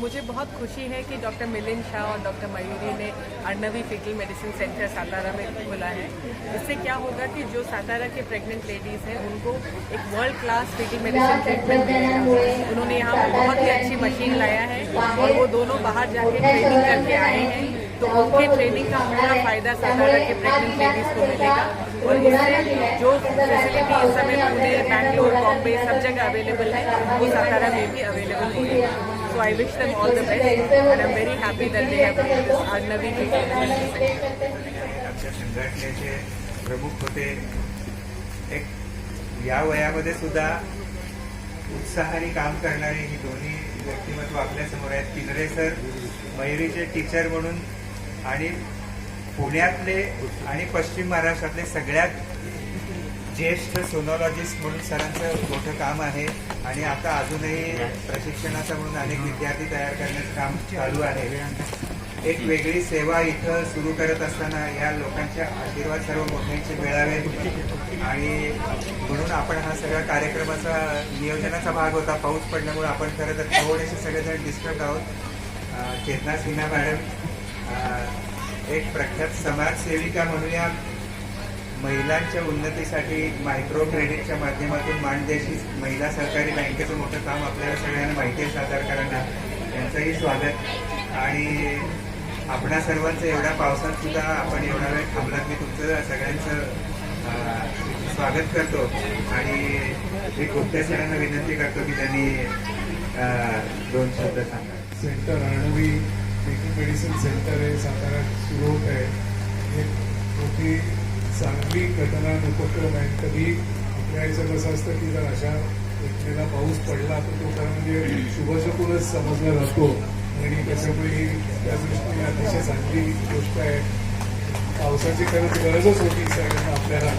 मुझे बहुत खुशी है कि डॉक्टर मिलिंद शाह और डॉक्टर मयूरी ने Arnavi fetal medicine centre Satara में खोला है। इससे क्या होगा कि जो सातारा के प्रेग्नेंट लेडीज़ हैं, उनको एक world class fetal medicine treatment मिलेगा उन्होंने यहाँ पर बहुत ही अच्छी मशीन लाया है और वो दोनों बाहर जाके ट्रेनिंग करके आए हैं। तो उनके ट्रेनिंग का पूरा फ़ायदा सातारा के प्रेग्नेंट लेडीज़ को मिलेगा। और इससे जो फैसिलिटी इस समय पुणे बैंगलोर बॉम्बे सब जगह अवेलेबल है, वो सातारा में भी अवेलेबल होगी। So I wish them all the best and I'm very happy that they have this Arnavi संघटनेचे प्रमुख होते एक या वयामध्ये सुद्धा उत्साहाने काम करणारे ही दोन्ही व्यक्तिमत्व आपल्यासमोर आहेत किनरे सर मयुरीचे टीचर म्हणून आणि पुण्यातले आणि पश्चिम महाराष्ट्रातले सगळ्यात ज्येष्ठ सोनॉलॉजिस्ट म्हणून सरांचं मोठं काम आहे आणि आता अजूनही प्रशिक्षणाचा म्हणून अनेक विद्यार्थी तयार करण्याचं काम चालू आहे. एक वेगळी सेवा इथं सुरू करत असताना या लोकांचे आशीर्वाद सर्व मोठ्यांचे मिळावे आणि म्हणून आपण हा सगळ्या कार्यक्रमाचा नियोजनाचा भाग होता. पाऊस पडल्यामुळे आपण खरं तर थोडेसे सगळेजण डिस्टर्ब आहोत. चेतना सिन्हा मॅडम एक प्रख्यात समाजसेविका म्हणूया. महिलांच्या उन्नतीसाठी मायक्रो क्रेडिटच्या माध्यमातून माणदेशी महिला सहकारी बँकेचं मोठं काम आपल्याला सगळ्यांना माहिती आहे सातारकरांना त्यांचंही स्वागत. आणि आपणा सर्वांचं एवढ्या पावसात सुद्धा आपण एवढा वेळ थांबलात. मी तुमचं सगळ्यांचं स्वागत करतो. आणि एक गुप्ते सरांना विनंती करतो की त्यांनी दोन शब्द सांगा. सेंटर आणवी मेडिसिन सेंटर आहे सातारा सुरू होत आहे. एक मोठी चांगली घटना उपक्रम आहे कधी आपल्या याचं कसं असतं की जर अशा व्यक्तीला पाऊस पडला तर तो खरं म्हणजे शुभशकूनच समजला जातो. आणि त्याच्यामुळे ही त्या दृष्टीने अतिशय चांगली गोष्ट आहे. पावसाची खरंच गरजच होती सगळ्यांना आपल्याला.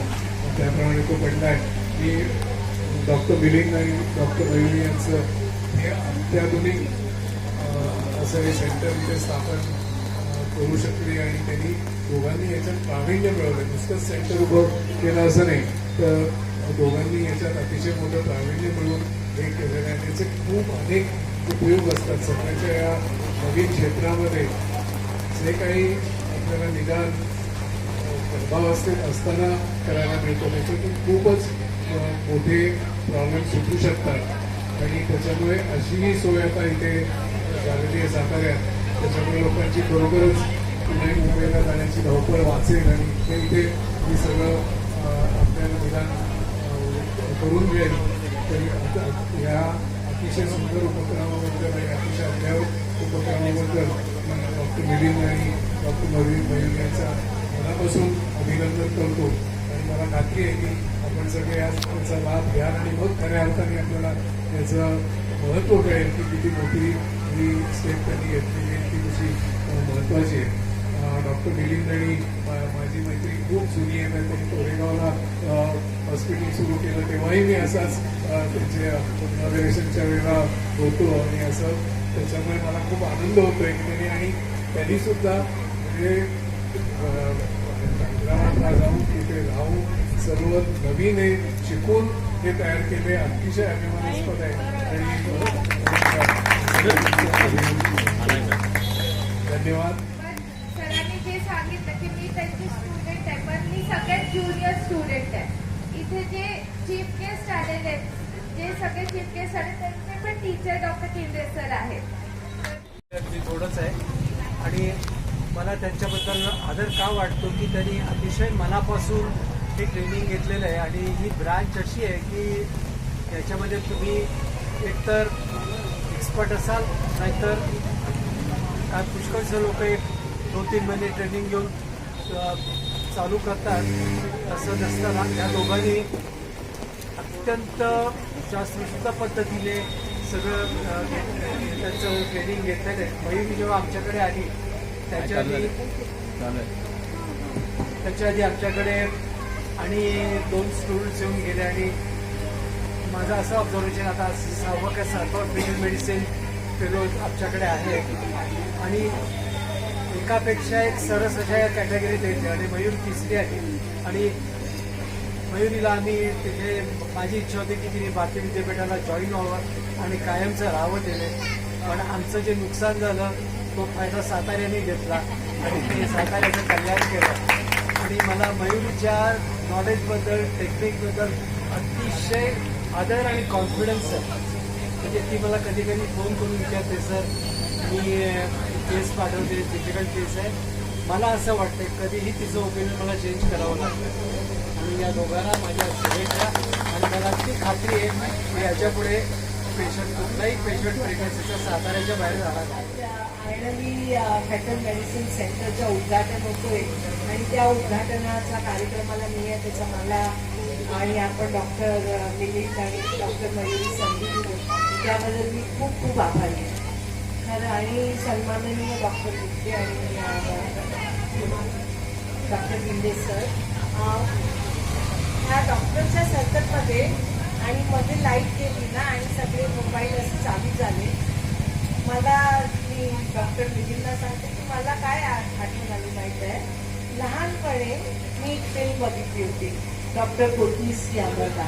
त्याप्रमाणे तो पडला आहे. मी डॉक्टर बिलिंग आणि डॉक्टर रविणी यांचं हे अत्याधुनिक असं हे सेंटर इथे स्थापन करू शकले आणि त्यांनी दोघांनी याच्यात प्रावीण्य मिळवलं. नुसतंच सेंटर उभं केलं असं नाही. तर दोघांनी याच्यात अतिशय मोठं प्रावीण्य मिळवून हे केलेलं आहे. त्याचे खूप अनेक उपयोग असतात. सध्याच्या या नवीन क्षेत्रामध्ये जे काही आपल्याला निदान गर्भावस्थेत असताना करायला मिळतो. त्याच्यातून खूपच मोठे प्रॉब्लेम सुटू शकतात. आणि त्याच्यामुळे अशीही सोय आता इथे झालेली आहे साताऱ्यात. त्याच्यामुळे लोकांची खरोखरच पुणे मुंबईला जाण्याची धावपळ वाचेल आणि इथे इथे हे सगळं आपल्याला निदान करून मिळेल तरी ह्या या अतिशय सुंदर उपक्रमाबद्दल आणि अतिशय अद्ययावत उपक्रमाबद्दल डॉक्टर मिलिंद आणि डॉक्टर मयुरी मयूर यांचा मनापासून अभिनंदन करतो. आणि मला खात्री आहे की आपण सगळे या लाभ घ्याल आणि मग खऱ्या अर्थाने आपल्याला याचं महत्त्व कळेल की किती मोठी ही स्टेप त्यांनी घेतलेली आहे ती कशी महत्त्वाची आहे. डॉक्टर मिलिंद आणि माझी मैत्री खूप जुनी आहे. त्यांनी कोरेगावला हॉस्पिटल सुरू केलं. तेव्हाही मी असाच त्यांचे इनॉग्रेशनच्या वेळेला होतो आणि असं. त्याच्यामुळे मला खूप आनंद होतो की आणि त्यांनी सुद्धा म्हणजे हैदराबादला जाऊन तिथे राहून सर्व नवीन हे शिकून हे तयार केले. अतिशय अभिमानास्पद आहे. आणि धन्यवाद. सांगितलं की मी त्यांची स्टुडंट आहे पण मी सगळ्यात ज्युनियर स्टुडंट आहे. इथे जे चीफ गेस्ट आलेले आहेत जे सगळे चीफ गेस्ट आले त्यांचे पण टीचर डॉक्टर केंद्रे सर आहेत. थोडंच आहे. आणि मला त्यांच्याबद्दल आदर का वाटतो की त्यांनी अतिशय मनापासून हे ट्रेनिंग घेतलेलं आहे. आणि ही ब्रांच अशी आहे की याच्यामध्ये तुम्ही एकतर एक्सपर्ट असाल नाहीतर पुष्कळचे लोक एक दोन तीन महिने ट्रेनिंग घेऊन चालू करतात. असं नसताना या दोघांनी अत्यंत शास्त्रशुद्ध पद्धतीने सगळं त्यांचं ट्रेनिंग घेतलेलं आहे. मयुरी जेव्हा आमच्याकडे आली त्याच्या आधी त्याच्या आधी आमच्याकडे आणि दोन स्टुडंट्स येऊन गेले आणि माझं असं ऑब्झर्वेशन आता सहावं का सातवं फिजिकल मेडिसिन फेलो आमच्याकडे आहे. आणि एकापेक्षा एक सरस अशा या कॅटेगरीत येते. आणि मयूर तिसरी आहे. आणि मयुरीला आम्ही तिथे माझी इच्छा होती की तिने भारतीय विद्यापीठाला जॉईन व्हावं आणि कायमचं राहावं तिने पण आमचं जे नुकसान झालं तो फायदा साताऱ्याने घेतला आणि ते साताऱ्याचं कल्याण केलं. आणि मला मयुरीच्या नॉलेजबद्दल टेक्निकबद्दल अतिशय आदर आणि कॉन्फिडन्स आहे. म्हणजे ती मला कधी कधी फोन करून विचारते सर मी केस पाठवते डिफिकल्ट केस आहे. मला असं वाटतं कधीही तिचं ओपिनियन मला चेंज करावं लागतं. आणि या दोघांना माझ्या शुभेच्छा. आणि मला अगदी खात्री आहे की याच्यापुढे पेशंट कुठलाही पेशंट प्रेग्नन्सीचा साताऱ्याच्या बाहेर जाणार नाही. आयणवी फॅटल मेडिसिन सेंटरचं उद्घाटन होतोय आणि त्या उद्घाटनाचा कार्यक्रमाला मी आहे त्याचा मला आणि आपण डॉक्टर मिलिंद आणि डॉक्टर मयुरी संधी त्याबद्दल मी खूप खूप आभारी आहे. तर आणि सन्माननीय डॉक्टर गुप्ते आणि डॉक्टर बिंदे सर ह्या डॉक्टरच्या सर्कलमध्ये आणि मध्ये लाइट गेली ना आणि सगळे मोबाईल असे चालू झाले. मला मी डॉक्टर मिलिंदला सांगते की मला काय आठवण आली माहीत आहे? लहानपणे मी एक फिल्म बघितली होती डॉक्टर कोटनीस की अमृता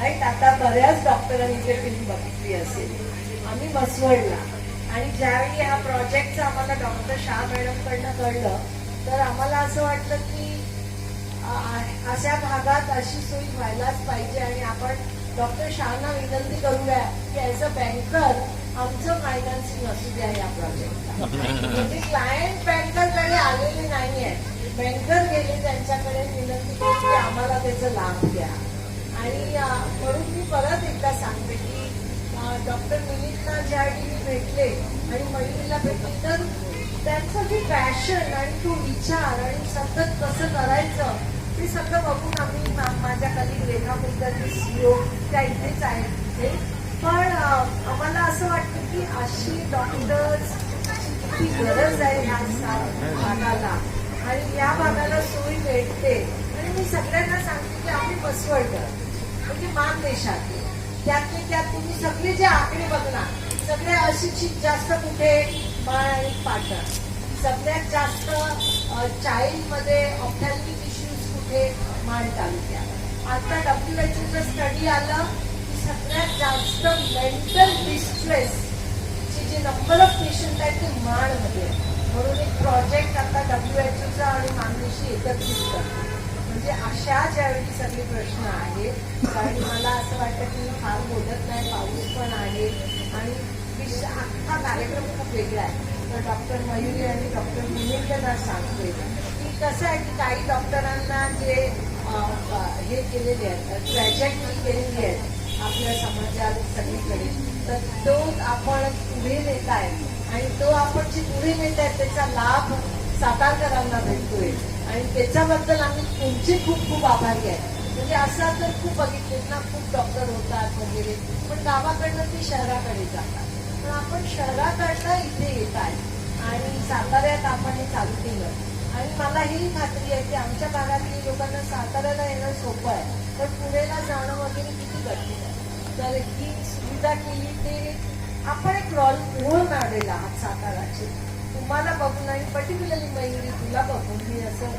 राईट आता बऱ्याच डॉक्टरांनी ते फिल्म बघितली असेल. आम्ही बसवडला. आणि ज्यावेळी या प्रोजेक्टचं आम्हाला डॉक्टर शाह मॅडमकडनं कळलं तर आम्हाला असं वाटलं की अशा भागात अशी सोय व्हायलाच पाहिजे आणि आपण डॉक्टर शहाना विनंती करूया की ॲज अ बँकर आमचं फायनान्सिंग असू द्या या प्रोजेक्टला म्हणजे क्लायंट बँकरकडे आलेले नाही आहेत बँकर गेले त्यांच्याकडे विनंती केली की आम्हाला त्याचा लाभ द्या. आणि म्हणून मी परत एकदा सांगते की डॉक्टर मिलिंदना ज्या वेळी भेटले आणि मयुरीला भेटले. तर त्यांचं जे पॅशन आणि तो विचार आणि सतत कसं करायचं ते सगळं बघून आम्ही माझ्या कलिग रेखा कुलकर्णी सीओ त्या इथेच आहेत तिथे. पण आम्हाला असं वाटतं की अशी डॉक्टर्स किती गरज आहे ह्या भागाला. आणि या भागाला सोयी भेटते. आणि मी सगळ्यांना सांगते की आम्ही बसवडकर म्हणजे मानदेशात त्यातले त्यात तुम्ही सगळे जे आकडे बघणार सगळे अशिक्षित जास्त कुठे बाळ सगळ्यात जास्त चाइल्डमध्ये इश्यूज कुठे मान तालुक्यात. आता डब्ल्यू एच ओचं स्टडी आलं की सगळ्यात जास्त मेंटल डिस्ट्रेस जे नंबर ऑफ पेशंट आहेत ते माणमध्ये. आहे. म्हणून एक प्रोजेक्ट आता डब्ल्यू एच ओचा आणि मानवीशी एकत्रित करतो म्हणजे अशा ज्यावेळी सगळे प्रश्न आहेत कारण मला असं वाटतं की मी फार बोलत नाही पाऊस पण आहे आणि विश हा कार्यक्रम खूप वेगळा आहे. तर डॉक्टर मयुरी आणि डॉक्टर मिलिंदना सांगतोय की कसं आहे की काही डॉक्टरांना जे हे केलेले आहेत ट्रॅजेक्टरी केलेली आहेत आपल्या समाजात सगळीकडे. तर तो आपण पुढे नेत आहे आणि तो आपण जे पुढे नेत आहे त्याचा लाभ सातारकरांना भेटतोय. आणि त्याच्याबद्दल आम्ही तुमचे खूप खूप आभारी आहे. म्हणजे असा तर खूप बघितलेत ना खूप डॉक्टर होतात वगैरे पण गावाकडनं ते शहराकडे जातात. पण आपण शहराकडनं इथे येत आहे. आणि साताऱ्यात आपण हे चालू केलं. आणि मला ही खात्री आहे की आमच्या भागातील लोकांना साताऱ्याला येणं सोपं आहे. पण पुण्याला जाणं वगैरे किती कठीण आहे. तर ही सुविधा केली ते आपण एक रॉल रोल मॉडेल आहात साताराची तुम्हाला बघून आणि पर्टिक्युलरली मयुरी तुला बघून मी असं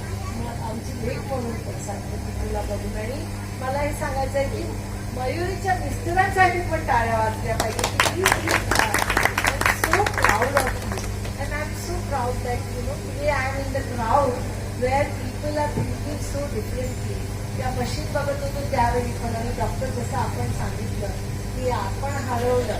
आमची भेट म्हणून पण सांगते की तुला बघून. आणि मला हे सांगायचं आहे की मयुरीच्या मिस्टरांसाठी पण टाळ्या वाजल्या पाहिजे. की so proud of you and I am so proud that, you know, today I am in the crowd where people are thinking त्या मशीन बघत होतो त्यावेळी पण आणि डॉक्टर जसं आपण सांगितलं की आपण हरवलं.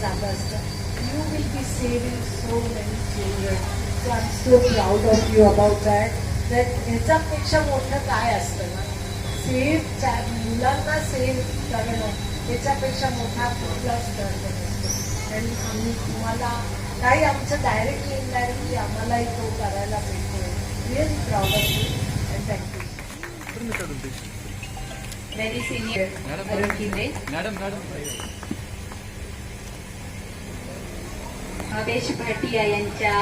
झालं असतं you will be saving so many children so I am so proud of you about that that ह्याच्यापेक्षा मोठं काय असतं ना? सेव्ह मुलांना सेव्ह करणं. याच्यापेक्षा मोठा कुठलाच दर्द नसतो. आणि आम्ही तुम्हाला काही आमचं डायरेक्टली इनडायरेक्टली आम्हालाही तो करायला भेटतोय. Really proud of you and thank you very senior Arun Kinde Avesh Bhatia यांच्या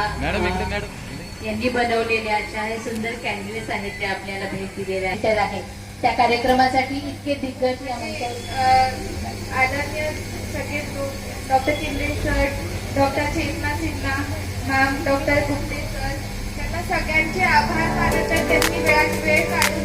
यांनी बनवलेल्या अशा हे सुंदर कॅन्डिल्स आहेत त्या आपल्याला भेट दिलेल्या आहेत आहे त्या कार्यक्रमासाठी इतके दिग्गज आदरणीय सगळे doctor Kindre sir doctor Chetna Sinha ma'am doctor Gupte sir त्यांना सगळ्यांचे आभार मानत. त्यांनी वेळात वेळ काढून